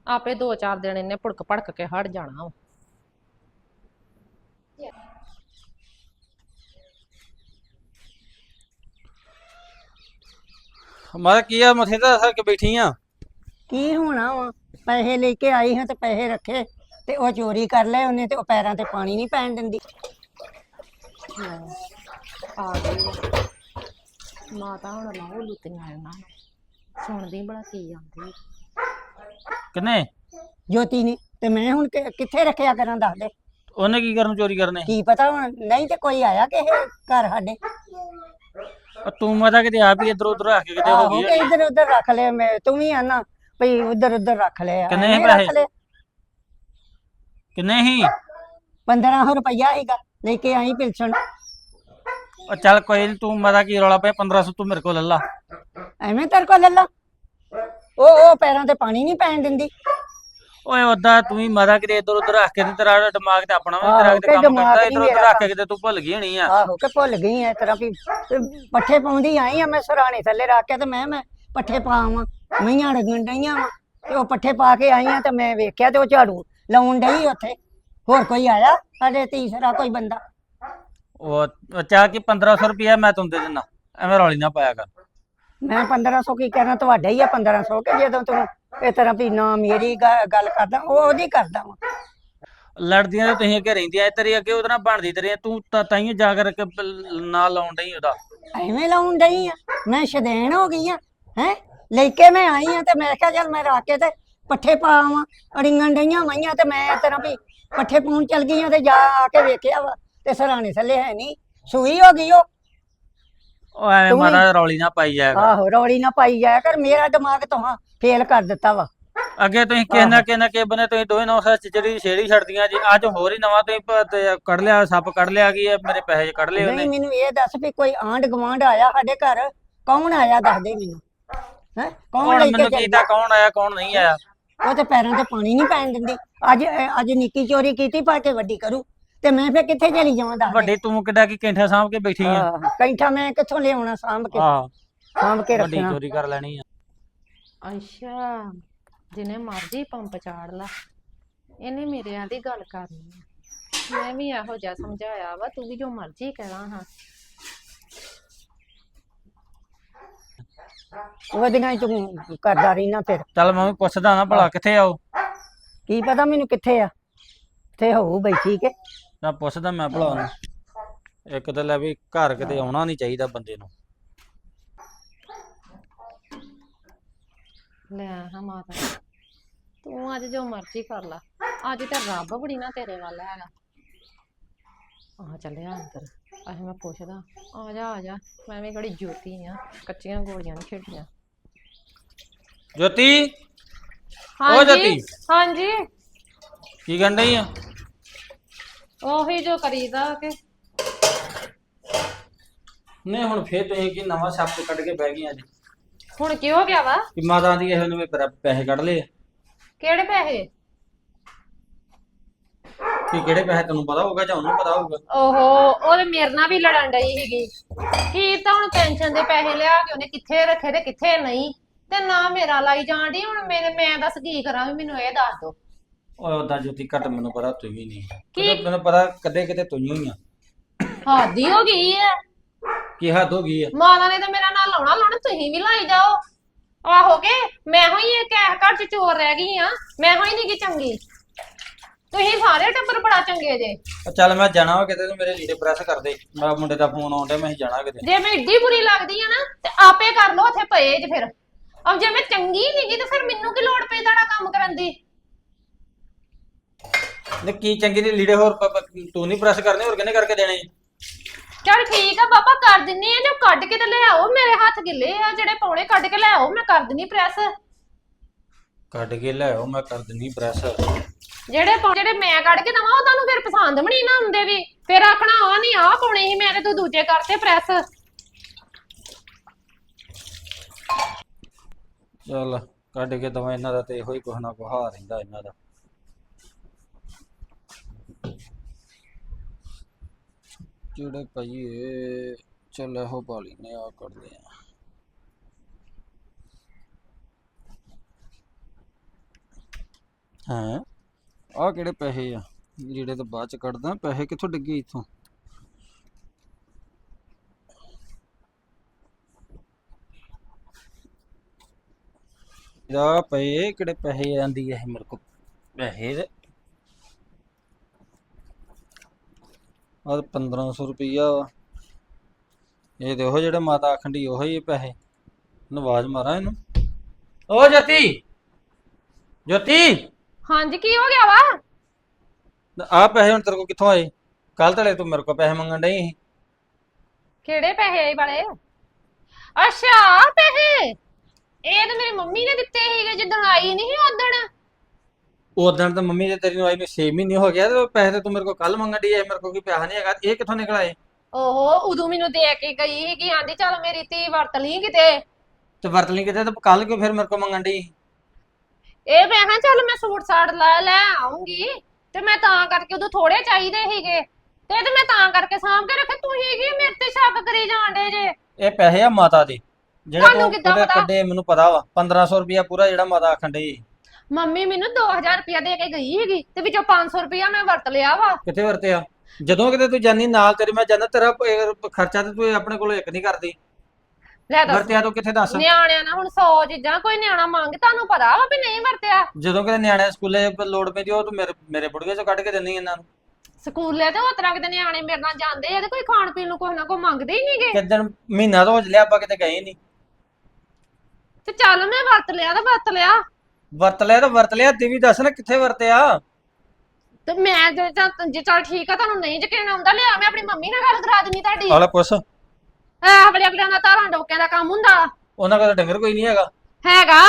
Speaker 1: ਆਪੇ ਦੋ ਚਾਰ ਦਿਨ ਇਹਨੇ ਭੁੜਕ ਭੜਕ ਕੇ ਹਟ ਜਾਣਾ ਵਾ।
Speaker 3: ਮਾਰਾ ਕੀ ਆ? ਮਥੇ ਦਾ ਸਰ ਕੇ ਬੈਠੀ ਆ?
Speaker 2: ਕੀ ਹੋਣਾ ਵਾ? ਪੈਸੇ ਲੈ ਕੇ ਆਈ ਹਾਂ ਤੇ ਪੈਸੇ ਰੱਖੇ ਤੇ ਉਹ ਚੋਰੀ ਕਰ ਲਏ ਉਹਨੇ ਤੇ ਉਹ ਪੈਰਾਂ ਤੇ ਪਾਣੀ ਨਹੀਂ ਪੈਣ ਦਿੰਦੀ।
Speaker 1: ਲੈ, ਆ ਗਈ। ਆ। ਮਾਤਾ ਹੁਣ ਲਾਓ ਲੁੱਟੀਆਂ ਇਹਨਾਂ ਨੂੰ। ਸੁਣਦੀ ਬੜਾ ਕੀ ਆਂਦੀ
Speaker 3: ਕਿੰਨੇ?
Speaker 2: ਜੋਤੀ ਨੇ ਤੇ ਮੈਂ ਹੁਣ ਕਿ- ਕਿੱਥੇ ਰੱਖਿਆ ਕਰਾਂ ਦੱਸ ਦੇ।
Speaker 3: ਉਹਨੇ ਕੀ ਕਰਨ ਚੋਰੀ ਕਰਨੇ?
Speaker 2: ਕੀ ਪਤਾ ਹੁਣ? ਨਹੀਂ ਤੇ ਕੋਈ ਆਇਆ ਕਿਸੇ ਘਰ ਸਾਡੇ।
Speaker 3: ਆ ਤੂੰ ਮਾਤਾ ਕਿਤੇ ਆਪ ਹੀ ਇਧਰ ਉਧਰ ਰੱਖ ਕੇ ਕਿਤੇ ਹੋ
Speaker 2: ਆਹੋ
Speaker 3: ਗਈ
Speaker 2: ਕਿ ਇੱਧਰ ਉੱਧਰ ਰੱਖ ਲਏ ਮੈਂ ਤੂੰ ਵੀ ਆਨਾ ਭਈ ਉੱਧਰ ਉੱਧਰ ਰੱਖ ਲਏ ਆ।
Speaker 3: ਕਿੰਨੇ
Speaker 2: ਐਵੇਂ
Speaker 3: ਪੈਸੇ?
Speaker 2: ਲਏ।
Speaker 3: ਕਿੰਨੇ ਹੀ
Speaker 2: 1500 ਰੁਪਇਆ ਸੀਗਾ ਲੈ ਕੇ ਆਈ ਪਿਲਸਣ
Speaker 3: ਉਹ ਚੱਲ ਕੋਈ ਨੀ ਤੂੰ ਮਾਤਾ ਕੀ ਰੌਲਾ ਪਿਆ 1500 ਤੂੰ ਮੇਰੇ ਕੋਲ ਲੈ ਲਾ
Speaker 2: ਐਵੇਂ ਤੇਰੇ ਕੋਲ ਲੱਲਾ ਉਹ ਉਹ ਪੈਰਾਂ ਤੇ ਪਾਣੀ ਨਹੀਂ ਪੈਣ ਦਿੰਦੀ
Speaker 3: ਓਏ ਉਹਦਾ ਤੂੰ ਹੀ ਮਾਤਾ ਕਿਤੇ ਇਧਰ ਉਧਰ ਰੱਖ ਕੇ ਤੇ ਤੇਰਾ ਦਿਮਾਗ ਤੇ ਆਪਣਾ ਵੀ
Speaker 2: ਆਹੋ,
Speaker 3: ਤੇਰਾ ਕਿਤੇ
Speaker 2: ਕਿ
Speaker 3: ਕੰਮ
Speaker 2: ਦਿਮਾਗ
Speaker 3: ਕਰਦਾ ਇਧਰ ਉਧਰ
Speaker 2: ਮੇਰਾ
Speaker 3: ਰੱਖ ਕੇ ਕਿਤੇ ਤੂੰ ਭੁੱਲ ਗਈ ਹੋਣੀ ਆ।
Speaker 2: ਆਹੋ ਕਿ ਭੁੱਲ ਗਈ ਐ ਤਰ੍ਹਾਂ ਵੀ ਤੇ ਪੱਠੇ ਪਾਉਂਦੀ ਆਈ ਆ ਮੈਂ ਸਰਾਣੇ ਥੱਲੇ ਰੱਖ ਕੇ ਤੇ ਮੈਂ ਮੈਂ ਪੱਠੇ ਪਾਵਾਂ ਮਈਆਂ ਡੰਗਣ ਡਈਆਂ ਵਾ ਤੇ ਉਹ ਪੱਠੇ ਪਾ ਕੇ ਆਈ ਆ ਤੇ ਮੈਂ ਵੇਖਿਆ ਤੇ ਉਹ ਝਾੜੂ ਲਾਉਣ ਡਈ ਉੱਥੇ। ਹੋਰ ਕੋਈ ਆਇਆ? ਸਾਡੇ ਤੀਸਰਾ ਕੋਈ ਬੰਦਾ।
Speaker 3: ਉਹ ਚੱਲ ਕਿ 1500 ਰੁਪਇਆ ਮੈਂ ਤੈਨੂੰ ਦੇ ਦਿੰਦਾ ਐਵੇਂ ਰੌਲੀ ਨਾ ਪਾਇਆ ਕਰ।
Speaker 2: ਮੈਂ 1500 ਕੀ ਕਹਿਣਾ ਤੁਹਾਡਾ ਹੀ ਆ 1500 ਕਿ ਜਦੋਂ ਤੂੰ ਇਸ ਤਰ੍ਹਾਂ ਵੀ ਨਾ ਮੇਰੀ ਗ- ਗੱਲ ਕਰਦਾ ਉਹ ਉਹਦੀ ਕਰਦਾ ਵਾ।
Speaker 3: ਲੜਦੀਆਂ ਤੇ ਤੁਸੀਂ ਅੱਗੇ ਰਹਿੰਦੀਆਂ ਤੇਰੀ ਅੱਗੇ ਉਹਦੇ ਨਾਲ ਬਣਦੀ ਤੇਰੀ ਤੂੰ ਤਾਂ ਤਾਈਓ ਜਾ ਕੇ ਰੱਖ- ਨਾਲ ਲਾਉਣ ਡਈ ਉਹਦਾ।
Speaker 2: ਐਵੇਂ ਲਾਉਣ ਡਈ ਆ ਮੈਂ ਸ਼ਦੈਣ ਹੋ ਗਈ ਆ ਹੈ? ਲੈ ਕੇ ਮੈਂ ਆਈ ਆ ਤੇ ਮੈਂ ਕਿਹਾ ਚੱਲ ਮੈਂ ਰੱਖ ਕੇ ਤੇ ਪੱਠੇ ਪਾਵਾਂ ਅੜੀਆਂ ਡਈਆਂ ਮਈਆਂ ਤੇ ਮੈਂ ਇਸ ਤਰ੍ਹਾਂ ਵੀ ਪੱਠੇ ਪਾਉਣ ਚਲ ਗਈ ਆ ਤੇ ਜਾ ਆ ਕੇ ਵੇਖਿਆ ਵਾ ਤੇ ਸਰਾਣੇ ਥੱਲੇ ਹੈ ਨਹੀਂ ਸੂਈ ਹੋ ਗਈ ਉਹ।
Speaker 3: ਉਹ ਐਵੇਂ
Speaker 2: ਤੂੰ
Speaker 3: ਮਾਤਾ ਰੌਲੀ ਨਾ ਪਾਈ ਜਾਇਆ ਕਰ।
Speaker 2: ਆਹੋ ਰੌਲੀ ਨਾ ਪਾਈ ਜਾਇਆ ਕਰ ਮੇਰਾ ਦਿਮਾਗ ਤੋਹਾਂ ਫੇਲ ਕਰ ਦਿੱਤਾ ਵਾ।
Speaker 3: ਅੱਗੇ ਤੁਸੀਂ ਕਿਸੇ ਨਾ ਕਿਸੇ ਨਾ ਕਿਸੇ ਬਨੇ ਤੁਸੀਂ ਦੋਵੇਂ ਨੌ ਸੱਚ ਜਿਹੜੀ ਛੇੜੀ ਛੱਡਦੀਆਂ ਜੀ ਅੱਜ ਹੋਰ ਹੀ ਨਵਾਂ ਤੁਸੀਂ ਪ- ਤੇ ਕੱਢ ਲਿਆ ਸੱਪ ਕੱਢ ਲਿਆ ਕੀ ਇਹ ਮੇਰੇ ਪੈਸੇ ਕੱਢ ਲਏ
Speaker 2: ਨਹੀਂ
Speaker 3: ਉਹਨੇ?
Speaker 2: ਮੈਨੂੰ ਇਹ ਦੱਸ ਵੀ ਕੋਈ ਆਂਢ ਗਵਾਂਢ ਆਇਆ ਸਾਡੇ ਘਰ ਕੌਣ ਆਇਆ ਦੱਸ ਦੇ ਮੈਨੂੰ? ਹੈ? ਕੌਣ
Speaker 3: ਹੁਣ
Speaker 2: ਲੈ ਕੇ
Speaker 3: ਮੈਨੂੰ
Speaker 2: ਚੱਲ
Speaker 3: ਕੀਤਾ ਕੌਣ ਆਇਆ ਕੌਣ ਨਹੀਂ ਆਇਆ?
Speaker 2: ਉਹ ਤੇ ਪੈਰਾਂ ਤੇ ਪਾਣੀ ਨਹੀਂ ਪੈਣ ਦਿੰਦੀ। ਅੱਜ ਅੱਜ ਨਿੱਕੀ ਚੋਰੀ ਕੀਤੀ ਪਾ ਕੇ ਵੱਡੀ ਕਰੂ। ਤੇ ਮੈਂ ਫੇਰ ਕਿੱਥੇ ਚਲੀ ਜਾਵਾਂ ਦੱਸ ਦੇ।
Speaker 3: ਵੱਡੀ ਤੂੰ ਕਿੱਡਾ ਕੀ ਕੈਂਠਾ ਸਾਂਭ ਕੇ ਬੈਠੀ ਆ?
Speaker 2: ਆਹ, ਕੈਂਠਾ ਮੈਂ ਕਿੱਥੋਂ ਲਿਆਉਣਾ ਸਾਂਭ ਕੇ?
Speaker 3: ਆਹ
Speaker 2: ਸਾਂਭ ਕੇ
Speaker 3: ਵੱਡੀ
Speaker 2: ਰੱਖਣਾ।
Speaker 3: ਚੋਰੀ ਕਰ ਲੈਣੀ ਆ।
Speaker 1: ਅੱਛਾ ਜਿਹਨੇ ਮਰਜ਼ੀ ਪੰਪ ਚਾੜ ਲਾ। ਇਹਨੇ ਮੇਰਿਆਂ ਦੀ ਗੱਲ ਕਰਨੀ ਆ। ਮੈਂ ਵੀ ਇਹੋ ਜਿਹਾ ਸਮਝਾਇਆ ਵਾ ਤੂੰ ਵੀ ਜੋ ਮਰਜ਼ੀ ਕਹਿਣਾ ਹਾਂ।
Speaker 2: ਉਹਦੀਆਂ ਹੀ ਤੂੰ ਕਰਦਾ ਰਹਿਣਾ ਫਿਰ।
Speaker 3: ਚੱਲ ਮੈਂ ਵੀ ਪੁੱਛਦਾ ਨਾ ਭਲਾ ਕਿੱਥੇ ਆਓ
Speaker 2: ਕੀ ਪਤਾ ਮੈਨੂੰ ਕਿੱਥੇ ਆ? ਤੇ ਹੋਊ ਬੈਠੀ ਕੇ?
Speaker 3: ਮੈਂ ਪੁੱਛਦਾ ਮੈਂ ਭਲਾ ਇੱਕ ਤਾਂ ਲੈ ਵੀ ਘਰ ਕਿਤੇ ਆਉਣਾ ਨਹੀਂ ਚਾਹੀਦਾ ਬੰਦੇ ਨੂੰ।
Speaker 1: ਲੈ ਹਾਂ ਮਾਤਾ ਤੂੰ ਅੱਜ ਜੋ ਮਰਜ਼ੀ ਕਰ ਲਾ। ਅੱਜ ਤੇ ਰੱਬ ਬੜੀ ਨਾ ਤੇਰੇ ਵੱਲ ਹੈਗਾ। ਆ ਚੱਲਿਆ ਅੰਦਰ। ਅਹੇ ਮੈਂ ਪੁੱਛਦਾ ਆ ਜਾ ਆ ਜਾ। ਮੈਂ ਵੀ ਬੜੀ ਜੋਤੀ ਆ ਕੱਚੀਆਂ ਗੋਲੀਆਂ ਨਹੀਂ ਖੇਡੀਆਂ।
Speaker 3: ਜੋਤੀ?
Speaker 1: ਹਾਂਜੀ
Speaker 3: ਜੋਤੀ।
Speaker 1: ਹਾਂਜੀ।
Speaker 3: ਕੀ ਡਈ ਆ?
Speaker 1: ਉਹੀ ਜੋ ਕਰੀਦਾ ਕਿ
Speaker 3: ਨਹੀਂ ਹੁਣ ਫੇਰ ਤੁਸੀਂ ਕੀ ਨਵਾਂ ਸੱਪ ਕੱਢ ਕੇ ਬਹਿ ਗਈਆਂ ਜੀ
Speaker 1: ਹੁਣ ਕੀ ਹੋ ਗਿਆ ਵਾ?
Speaker 3: ਕਿ ਮਾਤਾ ਦੀ ਇਹੋ ਨੇ ਪੈਸੇ ਕੱਢ ਲਏ।
Speaker 1: ਕਿਹੜੇ ਪੈਸੇ?
Speaker 3: ਕਿ ਕਿਹੜੇ ਪੈਸੇ ਤੈਨੂੰ ਪਤਾ ਹੋਊਗਾ ਜਾਂ ਉਹਨੂੰ ਪਤਾ ਹੋਊਗਾ?
Speaker 1: ਓਹੋ ਉਹ ਤੇ ਮੇਰੇ ਨਾਲ ਵੀ ਲੜਨ ਡਈ ਸੀਗੀ। ਕੀ ਤਾਂ ਹੁਣ ਪੈਨਸ਼ਨ ਦੇ ਪੈਸੇ ਲਿਆ ਕੇ ਉਹਨੇ ਕਿੱਥੇ ਰੱਖੇ ਤੇ ਕਿੱਥੇ ਨਹੀਂ? ਤੇ ਨਾ ਮੇਰਾ ਲਾਈ ਜਾਣ ਡਈ ਹੁਣ ਮੇਰੇ ਮੈਂ ਦੱਸ ਕੀ ਕਰਾਂ ਵੀ ਮੈਨੂੰ ਇਹ ਦੱਸ ਦੋ।
Speaker 3: ਓਏ ਉਦਾਂ ਜੋਤੀ ਘੱਟ ਮੈਨੂੰ ਪਤਾ ਤੂੰ ਵੀ ਨਹੀਂ।
Speaker 1: ਕੀ?
Speaker 3: ਮੈਨੂੰ ਪਤਾ ਕਦੇ ਕਿਤੇ ਤੂੰ ਹੀ ਆ
Speaker 1: ਹਾਦੀ ਹੋ ਗਈ ਐ।
Speaker 3: ਕੀ ਹੱਦ ਹੋ ਗਈ ਆ
Speaker 1: ਮਾਤਾ ਨੇ ਤਾਂ ਮੇਰਾ ਨਾਲ ਲਾਉਣਾ ਲਾਉਣਾ ਤੁਸੀਂ ਵੀ ਲਾਈ ਜਾਓ। ਆਹੋ ਕੇ ਮੈਂ ਹੋਈ ਇਹ ਕਹਿ ਘਰ ਚ ਚੋਰ ਰਹਿ ਗਈ ਆ ਮੈਂ ਹੋਈ ਨਹੀਂ ਕਿ ਚੰਗੀ। ਤੁਸੀਂ ਸਾਰੇ ਟੱਬਰ ਬੜਾ ਚੰਗੇ ਜੇ।
Speaker 3: ਉਹ ਚੱਲ ਮੈਂ ਜਾਣਾ ਵਾ ਕਿਤੇ ਤੂੰ ਮੇਰੇ ਲੀੜੇ ਪ੍ਰੈਸ ਕਰ ਦੇ। ਮੇਰਾ ਮੁੰਡੇ ਦਾ ਫੋਨ ਆਉਂਦਾ ਮੈਂ ਜਾਣਾ ਕਿਤੇ।
Speaker 1: ਜੇ ਮੈਂ ਏਡੀ ਬੁਰੀ ਲੱਗਦੀ ਆ ਨਾ ਤੇ ਆਪੇ ਕਰ ਲੋ ਉੱਥੇ ਪਏ ਜੇ ਫਿਰ। ਅਬ ਜੇ ਮੈਂ ਚੰਗੀ ਨਹੀਂਗੀ ਤੇ ਫਿਰ ਮੈਨੂੰ ਕੀ ਲੋੜ ਪਈ ਤੁਹਾਡਾ ਕੰਮ ਕਰਨ ਦੀ?
Speaker 3: ਨੇ ਕੀ ਚੰਗੀ ਦੀ ਲੀੜੇ ਹੋਰ ਪ- ਪ- ਤੂੰ ਨਹੀਂ ਪ੍ਰੈਸ ਕਰਨੇ ਹੋਰ ਕਿਹਨੇ ਕਰਕੇ ਦੇਣੇ?
Speaker 1: ਚਲ ਠੀਕ ਆ ਬਾਬਾ ਕਰ ਦਿੰਨੀ ਆ ਜੋ ਕੱਢ ਕੇ ਤੇ ਲੈ ਆਓ ਮੇਰੇ ਹੱਥ ਗਿੱਲੇ ਆ ਜਿਹੜੇ ਪੌਣੇ ਕੱਢ ਕੇ ਲੈ ਆਓ ਮੈਂ ਕਰ ਦਿੰਨੀ ਪ੍ਰੈਸ
Speaker 3: ਕੱਢ ਕੇ ਲੈ ਆਓ ਮੈਂ ਕਰ ਦਿੰਦੀ ਪ੍ਰੈਸ
Speaker 1: ਜਿਹੜੇ ਪੌ- ਜਿਹੜੇ ਮੈਂ ਕੱਢ ਕੇ ਦਵਾਂ ਉਹ ਤੁਹਾਨੂੰ ਫਿਰ ਪਸੰਦ ਵੀ ਨਹੀਂ ਨਾ ਹੁੰਦੇ ਵੀ। ਫਿਰ ਆਖਣਾ ਆ ਨਹੀਂ ਆ ਪਾਉਣੇ ਸੀ ਮੈਂ ਤੇ ਤੂੰ ਦੂਜੇ ਕਰਤੇ ਪ੍ਰੈਸ
Speaker 3: ਚੱਲ ਕੱਢ ਕੇ ਦਵਾਂ ਇਹਨਾਂ ਦਾ ਤੇ ਇਹੋ ਹੀ ਕੁਛ ਨਾ ਕੁਛ ਹਾਰ ਰਹਿੰਦਾ ਇਹਨਾਂ ਦਾ। ਜਿਹੜੇ ਪਈਏ ਚੱਲ ਇਹੋ ਪਾਲੀ ਨੇ ਆ ਕਰਦੇ ਆ। ਹਾਂ? ਆ ਕਿਹੜੇ ਪੈਸੇ ਆ? ਜਿਹੜੇ ਤਾਂ ਬਾਅਦ ਚ ਕੱਢਦਾ ਪੈਸੇ ਕਿੱਥੋਂ ਡਿੱਗੇ ਇੱਥੋਂ? ਜਾ ਪਏ ਕਿਹੜੇ ਪੈਸੇ ਆਂਦੀ ਐ ਇਹ ਮੇਰੇ ਕੋ ਪੈਸੇ ਆ 1500 ਰੁਪਈਆ ਇਹ ਦੇਖੋ ਜਿਹੜੇ ਮਾਤਾ ਆਖਣ ਦੀ ਉਹੋ ਹੀ ਪੈਸੇ। ਇਹਨੂੰ ਆਵਾਜ਼ ਮਾਰਾਂ ਇਹਨੂੰ। ਓ ਜੋਤੀ! ਜੋਤੀ!
Speaker 1: ਹਾਂਜੀ ਕੀ ਹੋ ਗਿਆ ਵਾ?
Speaker 3: ਆ ਪੈਸੇ ਹੁਣ ਤੇਰੇ ਕੋ ਕਿੱਥੋਂ ਆਏ? ਕੱਲ ਤਲੇ ਤੂੰ ਮੇਰੇ ਕੋ ਪੈਸੇ ਮੰਗਣ ਡਈ ਸੀ।
Speaker 1: ਕਿਹੜੇ ਪੈਸੇ ਆਏ ਵਾਲੇ? ਅੱਛਾ ਪੈਸੇ। ਇਹ ਤਾਂ ਮੇਰੀ ਮੰਮੀ ਨੇ ਦਿੱਤੇ ਸੀਗੇ ਜਦੋਂ ਆਈ ਨਹੀਂ ਸੀ ਉਦਣ।
Speaker 3: ਉਦੋਂ ਤਾਂ ਮੰਮੀ ਦੇ ਤੇਰੀ ਨੂੰ ਆਈ ਨੂੰ 6 ਮਹੀਨੇ ਹੋ ਗਿਆ ਤੇ ਪੈਸੇ ਤੇ ਤੂੰ ਮੇਰੇ ਕੋ ਕੱਲ ਮੰਗਣ ਐ ਮੇਰੇ ਕੋ ਕੀ ਪੈਸਾ ਨਹੀਂ ਹੈਗਾ ਇਹ ਕਿੱਥੋਂ ਨਿਕਲ ਆਏ?
Speaker 1: ਓਹੋ ਉਦੋਂ ਮੈਨੂੰ ਦੇ ਕੇ ਗਈ ਸੀ ਕਿ ਆਂਦੀ ਚੱਲ ਮੇਰੀ ਧੀ ਵਰਤ ਲਈ ਕਿਤੇ।
Speaker 3: ਤੇ ਵਰਤ ਲਈ ਕਿਤੇ ਤੇ ਕੱਲ ਕਿਉਂ ਫਿਰ ਮੇਰੇ ਕੋ ਮੰਗਣ ਡਈ?
Speaker 1: ਇਹ ਮੈਂ ਕਿਹਾ ਚੱਲ ਮੈਂ ਸੂਟ ਸਾੜ ਲੈ ਲੈ ਆਉਂਗੀ ਤੇ ਮੈਂ ਤਾਂ ਕਰਕੇ ਉਦੋਂ ਥੋੜੇ ਚਾਹੀਦੇ ਸੀਗੇ। ਤੇ ਤੇ ਮੈਂ ਤਾਂ ਕਰਕੇ ਸਾਂਭ ਕੇ ਰੱਖੇ ਤੁਸੀਂ ਕੀ ਮੇਰੇ ਤੇ ਸ਼ੱਕ ਕਰੀ ਜਾਂਦੇ ਜੇ।
Speaker 3: ਇਹ ਪੈਸੇ ਆ ਮਾਤਾ ਦੇ ਜਿਹੜੇ
Speaker 1: ਤੁਹਾਨੂੰ
Speaker 3: ਤੂੰ
Speaker 1: ਕਿੱਦਾਂ
Speaker 3: ਉਹਦੇ
Speaker 1: ਪਤਾ?
Speaker 3: ਕੱਢੇ ਮੈਨੂੰ ਪਤਾ ਵਾ 1500 ਰੁਪਿਆ ਪੂਰਾ ਜਿਹੜਾ ਮਾਤਾ ਆਖਣ ਡਈ।
Speaker 1: ਮੰਮੀ ਮੈਨੂੰ 2000 ਰੁਪਇਆ ਦੇ ਕੇ ਗਈ ਸੀਗੀ ਤੇ ਵਿੱਚੋਂ 500 ਰੁਪਇਆ ਮੈਂ ਵਰਤ ਲਿਆ ਵਾ।
Speaker 3: ਕਿੱਥੇ ਵਰਤਿਆ ਜਦੋਂ ਕਿਤੇ ਤੂੰ ਜਾਨੀ ਨਾਲ ਤੇਰੀ ਮੈਂ ਜਾਂਦਾ ਤੇਰਾ ਖਰਚਾ ਤੇ ਤੂੰ ਆਪਣੇ ਕੋਲੋਂ ਇੱਕ ਨਹੀਂ ਕਰਦੀ।
Speaker 1: ਲੈ ਦੱਸ।
Speaker 3: ਵਰਤਿਆ ਤੂੰ ਕਿੱਥੇ ਦੱਸ?
Speaker 1: ਨਿਆਣਿਆਂ ਨਾਲ ਹੁਣ 100 ਚੀਜ਼ਾਂ ਕੋਈ ਨਿਆਣਾ ਮੰਗ ਤੁਹਾਨੂੰ ਪਤਾ ਵਾ ਵੀ ਨਹੀਂ ਵਰਤਿਆ।
Speaker 3: ਜਦੋਂ ਕਿਤੇ ਨਿਆਣੇ ਸਕੂਲੇ ਲੋੜ ਪੈਂਦੀ ਉਹ ਤੂੰ ਮੇਰੇ ਮੇਰੇ ਬੁੜਗੇ ਚੋਂ ਕੱਢ ਕੇ ਦਿੰਦੀ ਇਹਨਾਂ ਨੂੰ।
Speaker 1: ਸਕੂਲੇ ਤੇ ਉਸ ਤਰ੍ਹਾਂ ਕਿਤੇ ਨਿਆਣੇ ਮੇਰੇ ਨਾਲ ਜਾਂਦੇ ਆ ਤੇ ਕੋਈ ਖਾਣ ਪੀਣ ਨੂੰ ਕੁਛ ਨਾ ਕੋਈ ਮੰਗਦੇ ਹੀ ਨਹੀਂਗੇ।
Speaker 3: ਕਿਦਣ ਮਹੀਨਾ ਤੋਂ ਹੋ ਲਿਆ ਆਪਾਂ ਕਿਤੇ ਗਏ ਨਹੀਂ।
Speaker 1: ਤੇ ਚੱਲ ਮੈਂ ਵਰਤ ਲਿਆ ਤੇ ਵਰਤ ਲਿਆ।
Speaker 3: ਵਰਤ ਲਿਆ ਤਾਂ ਵਰਤ ਲਿਆ ਤੇ ਵੀ ਦੱਸ ਨਾ ਕਿੱਥੇ ਵਰਤਿਆ।
Speaker 1: ਤੇ ਮੈਂ ਜੇ ਚੱਲ ਜੇ ਚੱਲ ਠੀਕ ਆ ਤੁਹਾਨੂੰ ਨਹੀਂ ਯਕੀਨ ਆਉਂਦਾ ਲਿਆ ਮੈਂ ਆਪਣੀ ਮੰਮੀ ਨਾਲ ਗੱਲ ਕਰਾ ਦਿੰਨੀ ਤੁਹਾਡੀ।
Speaker 3: ਹਾਲੇ ਪੁੱਛ।
Speaker 1: ਆਹ ਬੜੇ ਅਗਲਿਆਂ ਦਾ ਤਾਰਾਂ ਡੋਕਿਆਂ ਦਾ ਕੰਮ ਹੁੰਦਾ।
Speaker 3: ਉਹਨਾਂ ਕੋਲ ਤਾਂ ਡੰਗਰ ਕੋਈ ਨਹੀਂ ਹੈਗਾ।
Speaker 1: ਹੈਗਾ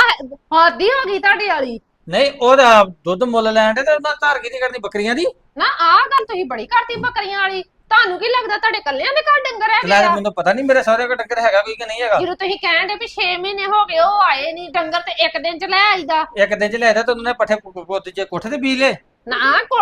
Speaker 1: ਹੱਦੀ ਹੋ ਗਈ ਤੁਹਾਡੀ ਵਾਲੀ।
Speaker 3: ਨਹੀਂ ਉਹਦਾ ਦੁੱਧ ਮੁੱਲ ਲੈਣ ਦੇ ਤੇ ਉਹਨਾਂ ਧਾਰ ਕੀ ਨਹੀਂ ਕਰਨੀ ਬੱਕਰੀਆਂ ਦੀ?
Speaker 1: ਨਾ ਆਹ ਗੱਲ ਤੁਸੀਂ ਬੜੀ ਕਰਤੀ ਬੱਕਰੀਆਂ ਵਾਲੀ। ਤੁਹਾਨੂੰ ਕੀ ਲੱਗਦਾ ਤੁਹਾਡੇ ਕੱਲਿਆਂ ਦੇ ਘਰ ਡੰਗਰ ਹੈਗੇ
Speaker 3: ਲੈ
Speaker 1: ਆ?
Speaker 3: ਮੈਨੂੰ ਪਤਾ ਨਹੀਂ ਮੇਰੇ ਸਹੁਰੇ ਕੋਲ ਡੰਗਰ ਹੈਗਾ ਕੋਈ ਕਿ ਨਹੀਂ ਹੈਗਾ।
Speaker 1: ਜਦੋਂ ਤੁਸੀਂ ਕਹਿਣ ਦੇ ਵੀ 6 ਮਹੀਨੇ ਹੋ ਗਏ ਉਹ ਆਏ ਨਹੀਂ ਡੰਗਰ ਤੇ ਇੱਕ ਦਿਨ ਚ ਲੈ ਆਈਦਾ।
Speaker 3: ਇੱਕ ਦਿਨ ਚ ਲਿਆਇਆ ਤਾਂ ਉਹਨਾਂ ਪੱਠੇ ਪੁੱਤ ਜੇ ਕੋਠੇ ਤੇ ਬੀਜ ਲਏ।
Speaker 1: ਨਾ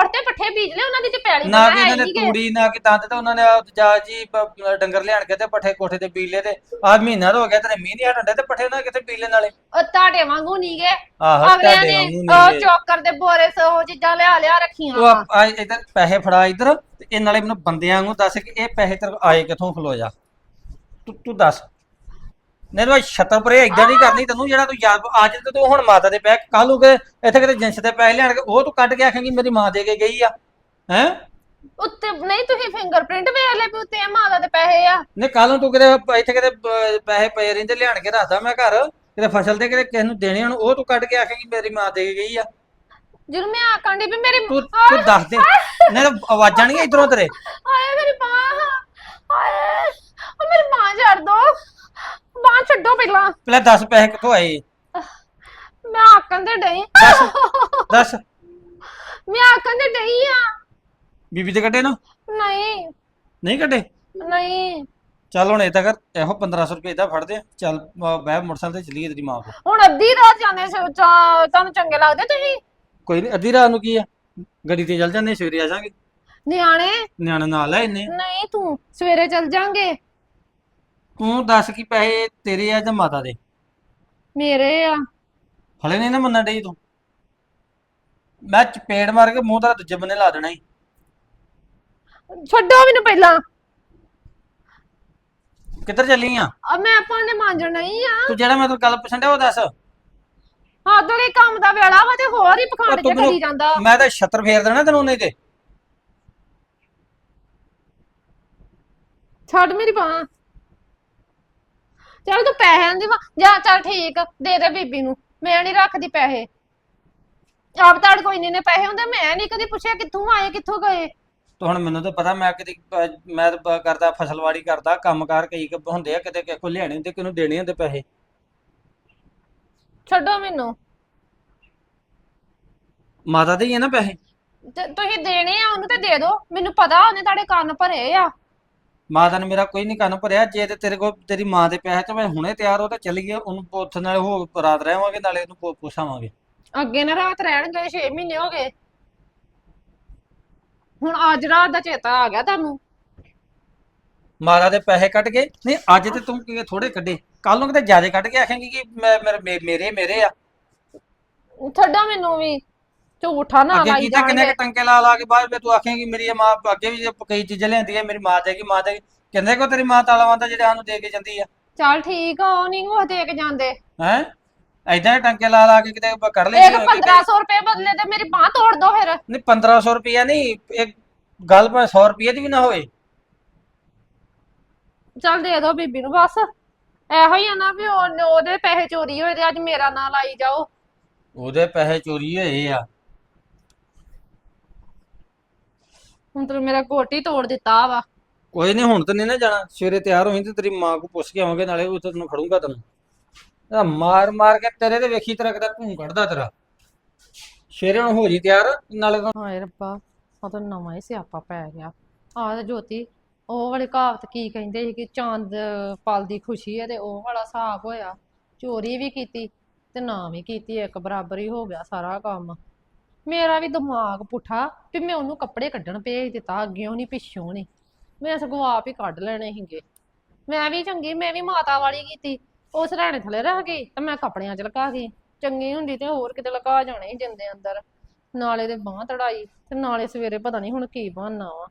Speaker 1: ਤੇ ਪੱਠੇ ਬੀਜ ਲੈ ਉਹਨਾਂ ਦੀ ਤੇ ਪੈਲੀ
Speaker 3: ਨਾ
Speaker 1: ਹੈ
Speaker 3: ਇਹਨਾਂ ਨੇ। ਤੂੜੀ ਨਾ ਕਿ ਤੰਦ ਤੇ ਉਹਨਾਂ ਨੇ ਆਹ ਜਾ ਜੀ ਪ- ਡੰਗਰ ਲਿਆਣ ਕੇ ਤੇ ਪੱਠੇ ਕੋਠੇ ਤੇ ਬੀਜ ਲਏ ਤੇ ਆ ਮਹੀਨਾ ਤਾਂ ਹੋ ਗਿਆ ਤੇਰੇ ਮੀਂਹ ਨਹੀਂ ਹਟਣ ਤੇ ਪੱਠੇ ਉਹਨਾਂ ਨੇ ਕਿੱਥੇ ਬੀਜ ਲੈਣ ਵਾਲੇ?
Speaker 1: ਉਹ ਤੁਹਾਡੇ ਵਾਂਗੂ ਨਹੀਂਗੇ
Speaker 3: ਆਹੋ
Speaker 1: ਅਗਲਿਆਂ
Speaker 3: ਤੁਹਾਡੇ
Speaker 1: ਨੇ
Speaker 3: ਵਾਂਗੂ
Speaker 1: ਉਹ
Speaker 3: ਨਹੀਂ
Speaker 1: ਚੋਕਰ ਦੇ ਬੋਰੇ ਸੋ ਚੀਜ਼ਾਂ ਲਿਆ ਲਿਆ ਰੱਖੀਆਂ
Speaker 3: ਤੂੰ
Speaker 1: ਵਾ।
Speaker 3: ਆ ਆ ਇਧਰ ਪੈਸੇ ਫੜਾ ਇਧਰ ਤੇ ਇਹ ਨਾਲੇ ਮੈਨੂੰ ਬੰਦਿਆਂ ਨੂੰ ਦੱਸ ਕਿ ਇਹ ਪੈਸੇ ਤੇਰੇ ਕੋਲ ਆਏ ਕਿੱਥੋਂ ਖਲੋ ਜਾ ਤੂੰ ਤੂੰ ਦੱਸ। ਨਹੀਂ ਤਾਂ ਛੱਤਰ ਪਰੇ ਇਦਾਂ ਨਹੀਂ ਕਰਨੀ ਤੈਨੂੰ ਜਿਹੜਾ ਤੂੰ ਯਾਦ ਅੱਜ ਤੇ ਤੂੰ ਹੁਣ ਮਾਤਾ ਦੇ ਪੈ ਕੱਲ ਨੂੰ ਕਿ ਇੱਥੇ ਕਿਤੇ ਜਿੰਸ ਦੇ ਪੈਸੇ ਲਿਆਣ ਕੇ ਉਹ ਤੂੰ ਕੱਢ ਕੇ ਆਖੇਂਗੀ ਮੇਰੀ ਮਾਂ ਦੇ ਕੇ ਗਈ ਆ ਹੈ?
Speaker 1: ਉੱਤੇ ਨਹੀਂ ਤੁਸੀਂ ਫਿੰਗਰਪ੍ਰਿੰਟ ਵੇਖ ਲੈ ਵੀ ਉੱਤੇ ਇਹ ਮਾਤਾ ਦੇ ਪੈਸੇ ਆ।
Speaker 3: ਨੇ ਕੱਲ ਨੂੰ ਤੂੰ ਕਿਤੇ ਇੱਥੇ ਕਿਤੇ ਪੈਸੇ ਪਏ ਰਹਿੰਦੇ ਲਿਆਣ ਕੇ ਰੱਖਦਾ ਮੈਂ ਘਰ ਕਿਤੇ ਫਸਲ ਤੇ ਕਿਤੇ ਕਿਸੇ ਨੂੰ ਦੇਣੇ ਹੁਣ ਉਹ ਤੂੰ ਕੱਢ ਕੇ ਆਖੇਂਗੀ ਮੇਰੀ ਮਾਂ ਦੇ ਕੇ ਗਈ ਆ।
Speaker 1: ਜਦੋਂ ਮੈਂ ਆਖਣ ਦੀ ਵੀ ਮੇਰੀ
Speaker 3: ਤੂੰ ਤੂੰ ਦੱਸ ਦੇ। ਨਹੀਂ ਆਵਾਜ਼ਾਂ ਨਹੀਂ ਇਧਰੋਂ ਤੇਰੇ।
Speaker 1: ਹਾਏ ਮੇਰੀ ਬਾਹ ਹਾਏ ਉਹ ਮੇਰੀ ਬਾਹ ਛੱਡ ਦੋ ਬਾਹ ਪਹਿਲਾਂ
Speaker 3: ਪਹਿਲਾਂ 10 ਪੈਸੇ ਕਿੱਥੋਂ ਆਏ?
Speaker 1: ਮੈਂ ਆਖਣ ਦੇ ਡਈ।
Speaker 3: ਦੱਸ ਦੱਸ।
Speaker 1: ਮੈਂ ਆਖਣ ਦੇ ਡਈ ਆ।
Speaker 3: ਬੀਬੀ ਦੇ ਕੱਢੇ ਨਾ?
Speaker 1: ਨਹੀਂ।
Speaker 3: ਨਹੀਂ ਕੱਢੇ?
Speaker 1: ਨਹੀਂ।
Speaker 3: ਚੱਲ ਹੁਣ ਇਹ ਤਾਂ ਕਰ ਇਹੋ 1500 ਰੁਪਏ ਦਾ ਫੜਦੇ ਆ। ਚੱਲ ਅਹ ਬਹਿ ਮੋਟਰਸਾਈਕਲ ਤੇ ਚਲੀਏ ਤੇਰੀ ਮਾਂ ਕੋਲ।
Speaker 1: ਹੁਣ ਅੱਧੀ ਰਾਤ ਜਾਂਦੇ ਸੋ ਚਾ- ਤੁਹਾਨੂੰ ਚੰਗੇ ਲੱਗਦੇ ਤੁਸੀਂ?
Speaker 3: ਕੋਈ ਨਹੀਂ ਅੱਧੀ ਰਾਤ ਨੂੰ ਕੀ ਆ? ਗੱਡੀ ਤੇ ਚੱਲ ਜਾਂਦੇ ਸਵੇਰੇ ਆ ਜਾਾਂਗੇ।
Speaker 1: ਨਿਆਣੇ?
Speaker 3: ਨਿਆਣੇ ਨਾਲ ਆ। ਇੰਨੇ
Speaker 1: ਨਹੀਂ ਤੂੰ ਸਵੇਰੇ ਚੱਲ ਜਾਾਂਗੇ।
Speaker 3: ਤੂੰ ਦੱਸ ਕੀ ਪੈਸੇ ਤੇਰੇ ਆ ਜਾਂ ਮਾਤਾ ਦੇ?
Speaker 1: ਮੇਰੇ ਆ।
Speaker 3: ਹਲੇ ਨਹੀਂ ਨਾ ਮੰਨਣ ਡਈ ਤੂੰ। ਮੈਂ ਚਪੇੜ ਮਾਰ ਕੇ ਮੂੰਹ ਤੇਰਾ ਦੂਜੇ ਬੰਨੇ ਲਾ ਦੇਣਾ ਈ।
Speaker 1: ਛੱਡੋ ਮੈਨੂੰ ਪਹਿਲਾਂ।
Speaker 3: ਕਿੱਧਰ ਚੱਲੀ ਆ?
Speaker 1: ਆ ਮੈਂ ਭਾਂਡੇ ਮਾਂਜਣ ਨਹੀਂ ਆ।
Speaker 3: ਤੂੰ ਜਿਹੜਾ ਮੈਂ ਤੈਨੂੰ ਗੱਲ ਪੁੱਛਣ ਡਿਆ ਉਹ ਦੱਸ।
Speaker 1: ਆਦੜੀ ਕੰਮ ਦਾ ਵੇਲਾ ਵਾ ਤੇ ਹੋਰ ਹੀ ਪਖੰਡ ਜੇ ਕਰੀ ਜਾਂਦਾ।
Speaker 3: ਮੈਂ ਤਾਂ ਛੱਤਰ ਫੇਰ ਦੇਣਾ ਤੈਨੂੰ ਉਹਨੇ ਤੇ।
Speaker 1: ਛੱਡ ਮੇਰੀ ਬਾਂਹ। ਚੱਲ ਤੂੰ ਪੈਸੇ ਦੀ ਜਾ ਚੱਲ ਠੀਕ ਦੇ ਦੇ ਬੀਬੀ ਨੂੰ ਮੈਂ ਨਹੀਂ ਰੱਖਦੀ ਪੈਸੇ। ਆਪ ਤਾਂ ਕੋਈ ਨਹੀਂ ਨੇ ਪੈਸੇ ਹੁੰਦੇ ਮੈਂ ਨਹੀਂ ਕਦੀ ਪੁੱਛਿਆ ਕਿੱਥੋਂ ਆਏ ਕਿੱਥੋਂ ਗਏ।
Speaker 3: ਤੂੰ ਹੁਣ ਮੈਨੂੰ ਤਾਂ ਪਤਾ ਮੈਂ ਕਿਤੇ ਮੈਂ ਤਾਂ ਕਰਦਾ ਫਸਲਵਾੜੀ ਕਰਦਾ ਕੰਮਕਾਰ ਕਈ ਕੁ ਹੁੰਦੇ ਆ ਕਿਤੇ ਕਿਸੇ ਕੋਲ ਲਿਆਣੇ ਹੁੰਦੇ ਕਿਹਨੂੰ ਦੇਣੇ ਹੁੰਦੇ ਪੈਸੇ।
Speaker 1: ਛੱਡੋ ਮੈਨੂੰ।
Speaker 3: ਮਾਤਾ ਦੇ ਹੀ ਆ ਨਾ ਪੈਸੇ।
Speaker 1: ਤੇ ਤੁਸੀਂ ਦੇਣੇ ਆ ਉਹਨੂੰ ਤੇ ਦੇ ਦਿਓ ਮੈਨੂੰ ਪਤਾ ਉਹਨੇ ਤੁਹਾਡੇ ਕੰਨ ਭਰੇ ਆ।
Speaker 3: ਮਾਤਾ ਨੇ ਮੇਰਾ ਕੋਈ ਨਹੀਂ ਕੰਨ ਭਰਿਆ ਜੇ ਤੇ ਤੇਰੇ ਕੋਲ ਤੇਰੀ ਮਾਂ ਦੇ ਪੈਸੇ ਤੇ ਮੈਂ ਹੁਣੇ ਤਿਆਰ ਹੋ ਤੇ ਚੱਲੀਏ ਉਹਨੂੰ ਪੁੱਛ ਨਾਲ ਹੋ ਰਾਤ ਰਹਿਵਾਂਗੇ ਨਾਲੇ ਉਹਨੂੰ ਪੁ- ਪੁੱਛਾਵਾਂਗੇ
Speaker 1: ਅੱਗੇ ਨਾ ਰਾਤ ਰਹਿਣ ਗਏ 6 ਮਹੀਨੇ ਹੋ ਗਏ। ਹੁਣ ਅੱਜ ਰਾਤ ਦਾ ਚੇਤਾ ਆ ਗਿਆ ਤੁਹਾਨੂੰ।
Speaker 3: ਮਾਤਾ ਦੇ ਪੈਸੇ ਕੱਢ ਕੇ ਨਹੀਂ ਅੱਜ ਤੇ ਤੂੰ ਕਿ ਥੋੜੇ ਕੱਢੇ। ਕੱਲ ਨੂੰ ਕਿਤੇ ਜ਼ਿਆਦਾ ਕੱਢ ਕੇ ਆਖੇਂਗੀ ਕਿ ਮੈਂ ਮੇਰੇ- ਮੇਰੇ ਮੇਰੇ ਆ।
Speaker 1: ਛੱਡੋ ਮੈਨੂੰ ਵੀ। ਝੂਠਾ ਨਾ
Speaker 3: ਅੱਗੇ
Speaker 1: ਲਾਈ
Speaker 3: ਕੀਤਾ ਕਿੰਨੇ
Speaker 1: ਜਾਣਗੇ
Speaker 3: ਕੁ ਟੰਕੇ ਲਾ ਲਾ ਕੇ ਬਾਅਦ ਵਿੱਚ ਤੂੰ ਆਖੇਂਗੀ ਮੇਰੀ ਇਹ ਮਾਂ ਅੱਗੇ ਵੀ ਜੇ ਕਈ ਚੀਜ਼ਾਂ ਲਿਆਂਦੀ ਹੈ ਮੇਰੀ ਮਾਂ ਦੇਗੀ ਮਾਂ ਦੇਗੀ ਕਹਿੰਦੇ ਕੋ ਤੇਰੀ ਮਾਂ ਤਾਲਾਵਾਂ ਦਾ ਜਿਹੜੇ ਸਾਨੂੰ ਦੇ ਕੇ ਜਾਂਦੀ ਆ।
Speaker 1: ਚੱਲ ਠੀਕ ਆ ਉਹ ਨਹੀਂ ਉਹ ਦੇ ਕੇ ਜਾਂਦੇ।
Speaker 3: ਹੈ? ਐਦਾਂ ਟੰਕੇ ਲਾ ਲਾ ਕੇ ਕਿਤੇ ਕਰ ਲਈ
Speaker 1: ਇੱਕ 1500 ਰੁਪਏ ਬਦਲੇ ਤੇ ਮੇਰੀ ਬਾਹ ਤੋੜ ਦੋ ਫਿਰ।
Speaker 3: ਨਹੀਂ 1500 ਰੁਪਿਆ ਨਹੀਂ ਇੱਕ ਗੱਲ ਭਾਵੇਂ 100 ਰੁਪਏ ਦੀ ਵੀ ਨਾ ਹੋਏ
Speaker 1: ਚੱਲ ਦੇ ਦੋ ਬੀਬੀ ਨੂੰ ਬਸ। ਇਹੋ ਹੀ ਆ ਨਾ ਵੀ ਉਹ- ਉਹਦੇ ਪੈਸੇ ਚੋਰੀ ਹੋਏ ਤੇ ਅੱਜ ਮੇਰਾ ਨਾਂ ਲਾਈ ਜਾਓ।
Speaker 3: ਉਹਦੇ ਪੈਸੇ ਚੋਰੀ ਹੋਏ ਆ।
Speaker 1: ਹੁਣ ਤੂੰ ਮੇਰਾ ਗੋਟੀ ਤੋੜ ਦਿੱਤਾ ਵਾ।
Speaker 3: ਕੋਈ ਨਹੀਂ ਹੁਣ ਤਾਂ ਨਹੀਂ ਨਾ ਜਾਣਾ। ਸਵੇਰੇ ਤਿਆਰ ਹੋਈ ਤੇ ਤੇਰੀ ਮਾਂ ਕੋ ਪੁੱਛ ਕੇ ਆਵਾਂਗੇ ਨਾਲੇ ਉਹ ਤੈਨੂੰ ਖੜੂੰਗਾ ਤੈਨੂੰ। ਇਹਦਾ ਮਾਰ ਮਾਰ ਕੇ ਤੇਰੇ ਤੇ ਵੇਖੀ ਤਰ੍ਹਾਂ ਕਿਦਾ ਧੂੰ ਕੱਢਦਾ ਤੇਰਾ। ਸਵੇਰੇ ਨੂੰ ਹੋ ਜੀ ਤਿਆਰ ਨਾਲੇ ਤੂੰ-
Speaker 1: ਹਾਏ ਰੱਬਾ ਉਹ ਤਾਂ ਨਵਾਂ ਹੀ ਸਿਆਪਾ ਪੈ ਗਿਆ। ਆਹ ਤੇ ਜੋਤੀ ਉਹ ਵਾਲੀ ਕਹਾਵਤ ਕੀ ਕਹਿੰਦੇ ਸੀ ਕਿ ਚਾਂਦ ਪਲ ਦੀ ਖੁਸ਼ੀ ਹੈ ਤੇ ਉਹ ਵਾਲਾ ਹਿਸਾਬ ਹੋਇਆ। ਚੋਰੀ ਵੀ ਕੀਤੀ ਤੇ ਨਾ ਵੀ ਕੀਤੀ ਇੱਕ ਬਰਾਬਰ ਹੀ ਹੋ ਗਿਆ ਸਾਰਾ ਕੰਮ। ਮੇਰਾ ਵੀ ਦਿਮਾਗ ਪੁੱਠਾ ਵੀ ਮੈਂ ਉਹਨੂੰ ਕੱਪੜੇ ਕੱਢਣ ਭੇਜ ਦਿੱਤਾ ਅੱਗਿਓਂ ਨਹੀਂ ਪਿੱਛੋਂ ਨਹੀਂ ਮੈਂ ਸਗੋਂ ਆਪ ਹੀ ਕੱਢ ਲੈਣੇ ਸੀਗੇ। ਮੈਂ ਵੀ ਚੰਗੀ, ਮੈਂ ਵੀ ਮਾਤਾ ਵਾਲੀ ਕੀਤੀ। ਉਸ ਰਹਿਣੇ ਥੱਲੇ ਰਹਿ ਗਈ ਤੇ ਮੈਂ ਕੱਪੜਿਆਂ 'ਚ ਲਗਾ ਗਈ। ਚੰਗੀ ਹੁੰਦੀ ਤੇ ਹੋਰ ਕਿਤੇ ਲਗਾ ਜਾਣੇ ਸੀ ਜਿੰਦੇ ਅੰਦਰ। ਨਾਲੇ ਦੇ ਬਾਂਹ ਤੜਾਈ ਤੇ ਨਾਲੇ ਸਵੇਰੇ ਪਤਾ ਨਹੀਂ ਹੁਣ ਕੀ ਬਣਨਾ ਵਾ।